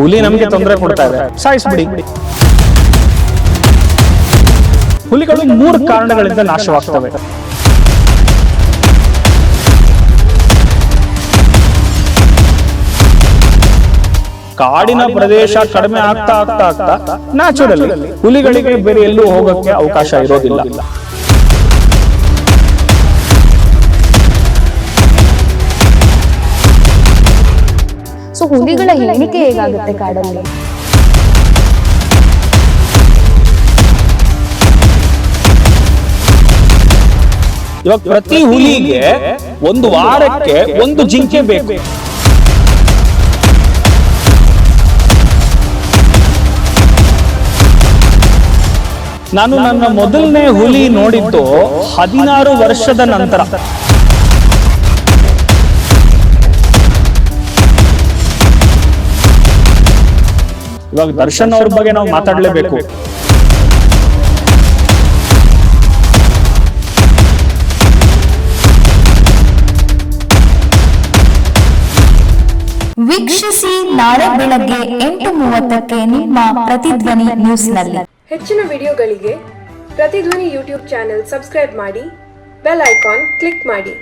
ಹುಲಿ ನಮಗೆ ತೊಂದರೆ ಕೊಡ್ತಾ ಇದೆ. ಸಾಯಿಸ್ಬಿಡಿ. ಹುಲಿಗಳು ಮೂರು ಕಾರಣಗಳಿಂದ ನಾಶವಾಗ್ತವೆ. ಕಾಡಿನ ಪ್ರದೇಶ ಕಡಿಮೆ ಆಗ್ತಾ ಆಗ್ತಾ ಆಗ್ತಾ ನ್ಯಾಚುರಲಿ ಹುಲಿಗಳಿಗೆ ಬೇರೆ ಎಲ್ಲೂ ಹೋಗಕ್ಕೆ ಅವಕಾಶ ಇರೋದಿಲ್ಲ. ಹುಲಿಗಳ ಎಣಿಕೆ ಹೇಗಾಗುತ್ತೆ ಕಾಡಲ್ಲಿ? ಇವಾಗ ಪ್ರತಿ ಹುಲಿಗೆ ಒಂದು ವಾರಕ್ಕೆ ಒಂದು ಜಿಂಕೆ ಬೇಕು. ನಾನು ನನ್ನ ಮೊದಲನೇ ಹುಲಿ ನೋಡಿದ್ದು ಹದಿನಾರು ವರ್ಷದ ನಂತರ. ಇವಾಗ ದರ್ಶನ್ ಅವ್ರ ಬಗ್ಗೆ ನಾವು ಮಾತಾಡಲೇಬೇಕು. ವೀಕ್ಷಿಸಿ ನಾಳೆ ಬೆಳಗ್ಗೆ ಎಂಟು ಮೂವತ್ತಕ್ಕೆ ನಿಮ್ಮ ಪ್ರತಿಧ್ವನಿ ನ್ಯೂಸ್ನಲ್ಲಿ. ಹೆಚ್ಚಿನ ವಿಡಿಯೋಗಳಿಗೆ ಪ್ರತಿಧ್ವನಿ ಯೂಟ್ಯೂಬ್ ಚಾನೆಲ್ ಸಬ್ಸ್ಕ್ರೈಬ್ ಮಾಡಿ ಬೆಲ್ ಐಕಾನ್ ಕ್ಲಿಕ್ ಮಾಡಿ.